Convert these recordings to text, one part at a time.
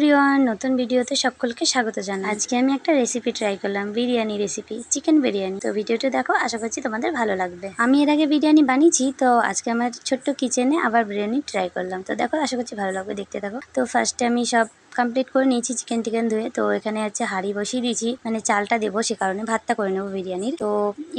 Everyone নতুন ভিডিওতে সকলকে স্বাগত জানাই। আজকে আমি একটা রেসিপি ট্রাই করলাম, বিরিয়ানি রেসিপি চিকেন বিরিয়ানি। তো ভিডিওটা দেখো, আশা করছি তোমাদের ভালো লাগবে। আমি এর আগে বিরিয়ানি বানিয়েছি, তো আজকে আমার ছোট্ট কিচেনে আবার বিরিয়ানি ট্রাই করলাম। তো দেখো, আশা করছি ভালো লাগবে, দেখতে দেখো তো ফার্স্টে আমি সব কমপ্লিট করে নিয়েছি চিকেন টিকেন ধুয়ে। তো এখানে হচ্ছে হাঁড়ি বসিয়ে দিয়েছি। মানে চালটা দেবো সে কারণে ভাতটা করে নেব বিরিয়ানির। তো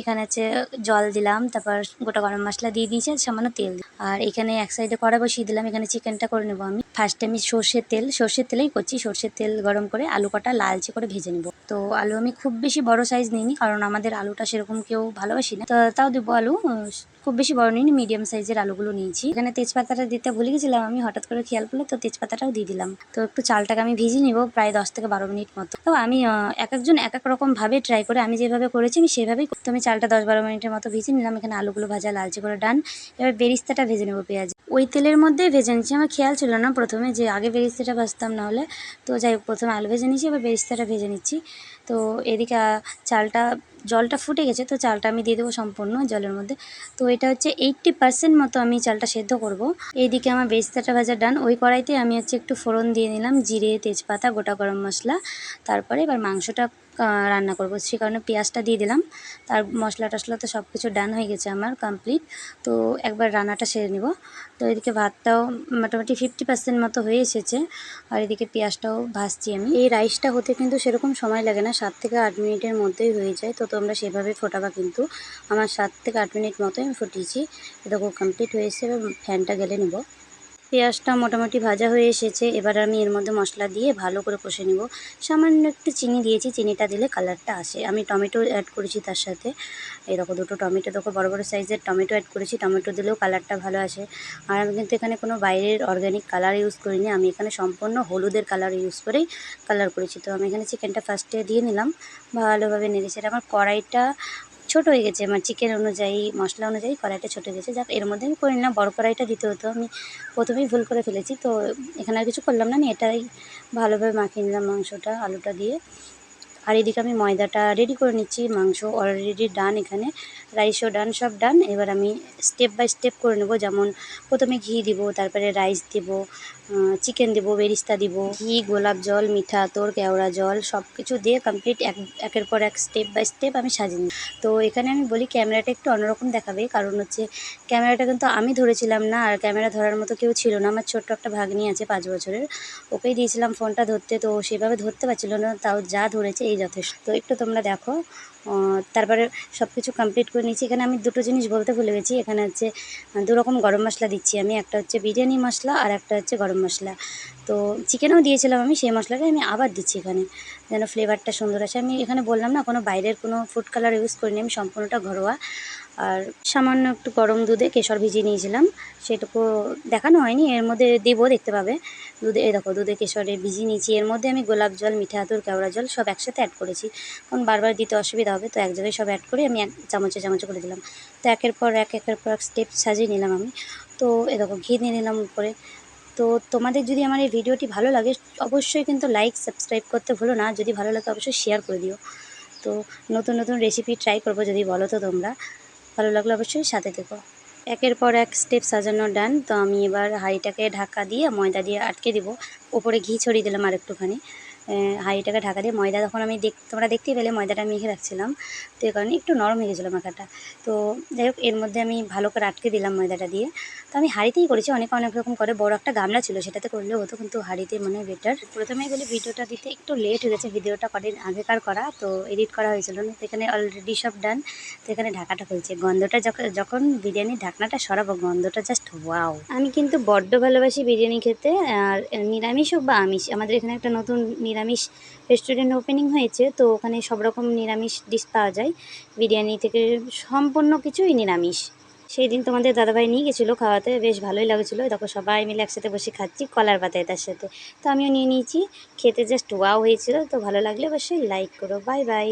এখানে হচ্ছে জল দিলাম, তারপর গোটা গরম মশলা দিয়ে দিয়েছি সামান্য তেল। আর এখানে এক সাইডে কড়া বসিয়ে দিলাম, এখানে চিকেনটা করে নেব আমি। ফার্স্টে আমি সর্ষের তেল, সর্ষের তেলেই করছি। সর্ষের তেল গরম করে আলু কটা লালচে করে ভেজে নেব। তো আলু আমি খুব বেশি বড় সাইজ নিইনি, কারণ আমাদের আলুটা সেরকম কেউ ভালোবাসি না। তো তাও দেবো আলু খুব বেশি বড় নিইনি মিডিয়াম সাইজের আলুগুলো নিয়েছি। এখানে তেজপাতাটা দিতে ভুলে গেছিলাম আমি, হঠাৎ করে খেয়াল করলে তো তেজপাতাটাও দিয়ে দিলাম। তো একটু চালটাকে আমি ভিজিয়ে নিব প্রায় দশ থেকে বারো মিনিট মতো। তো আমি এক একজন এক এক রকমভাবে ট্রাই করে আমি যেভাবে করেছি আমি সেভাবেই তো আমি চালটা দশ বারো মিনিটের মতো ভিজিয়ে নিলাম। এখানে আলুগুলো ভাজা, লালচে করে ডান। এবার বেরিস্তাটা ভেজে নেব পেঁয়াজ। ওই তেলের মধ্যেই ভেজে নিচ্ছি আমার খেয়াল ছিল না প্রথমে যে আগে বেরিস্তাটা ভাজতাম না হলে। তো যাই হোক, প্রথমে আলু ভেজে নিচ্ছি এবার বেরিস্তাটা ভেজে নিচ্ছি। তো এদিকে চালটা, জলটা ফুটে গেছে, তো চালটা আমি দিয়ে দেবো সম্পূর্ণ জলের মধ্যে। তো এটা হচ্ছে এইট্টি পার্সেন্ট মতো আমি চালটা সেদ্ধ করব। এইদিকে আমার বেস্তাটা ভাজা ডান ওই কড়াইতে আমি হচ্ছে একটু ফোড়ন দিয়ে নিলাম, জিরে, তেজপাতা, গোটা গরম মশলা। তারপরে এবার মাংসটা রান্না করব। সে কারণে পেঁয়াজটা দিয়ে দিলাম। তার মশলা টশলা তো সব কিছু ডান হয়ে গেছে আমার কমপ্লিট তো একবার রান্নাটা সেরে নিব। তো এদিকে ভাতটাও মোটামুটি ফিফটি পার্সেন্ট মতো হয়ে এসেছে। আর এদিকে পেঁয়াজটাও ভাজছি আমি। এই রাইসটা হতে কিন্তু সেরকম সময় লাগে না, সাত থেকে আট মিনিটের মধ্যেই হয়ে যায়। তো তোমরা সেভাবে ফোটাবা কিন্তু। আমার সাত থেকে আট মিনিট মতোই আমি ফুটিয়েছি। দেখো কমপ্লিট হয়ে এসে এবার ফ্যানটা গেলে নেব। পেঁয়াজটা মোটামুটি ভাজা হয়ে এসেছে, এবার আমি এর মধ্যে মশলা দিয়ে ভালো করে কষে নেব। সামান্য একটু চিনি দিয়েছি, চিনিটা দিলে কালারটা আসে। আমি টমেটো অ্যাড করেছি তার সাথে। দেখো, দুটো টমেটো, দেখো, বড় বড় সাইজের টমেটো অ্যাড করেছি, টমেটো দিলেও কালারটা ভালো আসে। আর আমি কিন্তু এখানে কোনো বাইরের অর্গ্যানিক কালার ইউজ করিনি, আমি এখানে সম্পূর্ণ হলুদের কালার ইউজ করেই কালার করেছি। তো আমি এখানে চিকেনটা ফার্স্টে দিয়ে নিলাম। ভালোভাবে নেড়েছে আমার কড়াইটা ছোট হয়ে গেছে মানে চিকেন অনুযায়ী, মশলা অনুযায়ী কড়াইটা ছোট হয়ে গেছে। যাক, এর মধ্যে আমি করে নিলাম, বড় কড়াইটা দিতে হতো। আমি প্রথমেই ভুল করে ফেলেছি, তো এখানে আর কিছু করলাম না, আমি এটাই ভালোভাবে মাখিয়ে নিলাম মাংসটা, আলুটা দিয়ে। আর এদিকে আমি ময়দাটা রেডি করে নিচ্ছি, মাংস অলরেডি ডান এখানে রাইসও ডান সব ডান এবার আমি স্টেপ বাই স্টেপ করে নেব, যেমন প্রথমে ঘি দিব, তারপরে রাইস দিব চিকেন দিব, বেরিস্তা দিব, ঘি, গোলাপ জল, মিঠা তোর কেওড়া জল সব কিছু দিয়ে কমপ্লিট এক, একের পর এক স্টেপ বাই স্টেপ আমি সাজিয়ে নিই তো এখানে আমি বলি ক্যামেরাটা একটু অন্যরকম দেখাবে, কারণ হচ্ছে ক্যামেরাটা কিন্তু আমি ধরেছিলাম না, আর ক্যামেরা ধরার মতো কেউ ছিল না। আমার ছোট্ট একটা ভাগ্নি আছে পাঁচ বছরের, ওকেই দিয়েছিলাম ফোনটা ধরতে, তো সেভাবে ধরতে পারছিল না, তাও যা ধরেছে এই যথেষ্ট। তো একটু তোমরা দেখো তারপরে সব কিছু কমপ্লিট করে নিয়েছি। এখানে আমি দুটো জিনিস বলতে ভুলে গেছি। এখানে হচ্ছে দুরকম গরম মশলা দিচ্ছি আমি। একটা হচ্ছে বিরিয়ানি মশলা আর একটা হচ্ছে গরম মশলা। তো চিকেনও দিয়েছিলাম আমি সেই মশলাটা আমি আবার দিচ্ছি এখানে। যেন ফ্লেভারটা সুন্দর আছে আমি এখানে বললাম না, কোনো বাইরের কোনো ফুড কালার ইউজ করিনি। আমি সম্পূর্ণটা ঘরোয়া। আর সামান্য একটু গরম দুধে কেশর ভিজিয়ে নিয়েছিলাম। সেটুকু দেখানো হয়নি। এর মধ্যে দেবো, দেখতে পাবে। দুধে, এই দেখো, দুধে কেশরে ভিজিয়ে নিয়েছি। এর মধ্যে আমি গোলাপ জল, মিঠা আতর, কেওড়া জল সব একসাথে অ্যাড করেছি। কারণ বারবার দিতে অসুবিধা হবে, তো এক জায়গায় সব অ্যাড করে আমি এক চামচে চামচে করে দিলাম। তো একের পর এক, একের পর এক স্টেপ সাজিয়ে নিলাম আমি। তো এ দেখো, ঘি নিয়ে নিলাম উপরে। তো তোমাদের যদি আমার এই ভিডিওটি ভালো লাগে, অবশ্যই কিন্তু লাইক সাবস্ক্রাইব করতে ভুলো না। যদি ভালো লাগে, অবশ্যই শেয়ার করে দিও। তো নতুন নতুন রেসিপি ট্রাই করব যদি বলো তো তোমরা। ভালো লাগলে অবশ্যই সাথে থেকো। একের পর এক স্টেপ সাজানো ডান তো আমি এবার হাঁড়িটাকে ঢাকা দিয়ে ময়দা দিয়ে আটকে দেবো। ওপরে ঘি ছড়িয়ে দিলাম আর একটুখানি হাঁড়িটাকে ঢাকা দিয়ে ময়দা তখন আমি দেখ, তোমরা দেখতেই পেলে ময়দাটা মেখে রাখছিলাম। তো এই কারণে একটু নরম হয়ে গেছিল মাখাটা। তো যাই হোক, এর মধ্যে আমি ভালো করে আটকে দিলাম ময়দাটা দিয়ে। তো আমি হাঁড়িতেই করেছি, অনেকে অনেক রকম করে। বড় একটা গামলা ছিল, সেটাতে করলেও হতো, কিন্তু হাঁড়িতে মনে হয় বেটার প্রথমেই বলি, ভিডিওটা দিতে একটু লেট হয়ে গেছে। ভিডিওটা কদিন আগেকার করা, তো এডিট করা হয়েছিল না। তো এখানে অলরেডি সব ডান তো এখানে ঢাকাটা খুলছে। গন্ধটা যখন যখন বিরিয়ানির ঢাকনাটা সরাবো, গন্ধটা জাস্ট ওয়াও আমি কিন্তু বড্ড ভালোবাসি বিরিয়ানি খেতে, আর নিরামিষ হোক বা আমিষ, আমাদের এখানে একটা নতুন নিরামিষ রেস্টুরেন্ট ওপেনিং হয়েছে, তো ওখানে সব রকম নিরামিষ ডিশ পাওয়া যায়। বিরিয়ানি থেকে সম্পূর্ণ কিছুই নিরামিষ। সেই দিন তোমাদের দাদাভাই নিয়ে গেছিল খাওয়াতে, বেশ ভালোই লাগছিল। দেখো সবাই মিলে একসাথে বসে খাচ্ছি কলার পাতায় তার সাথে। তো আমিও নিয়ে নিয়েছি, খেতে জাস্ট ওয়াও হয়েছিল, তো ভালো লাগলে অবশ্যই লাইক করো। Bye bye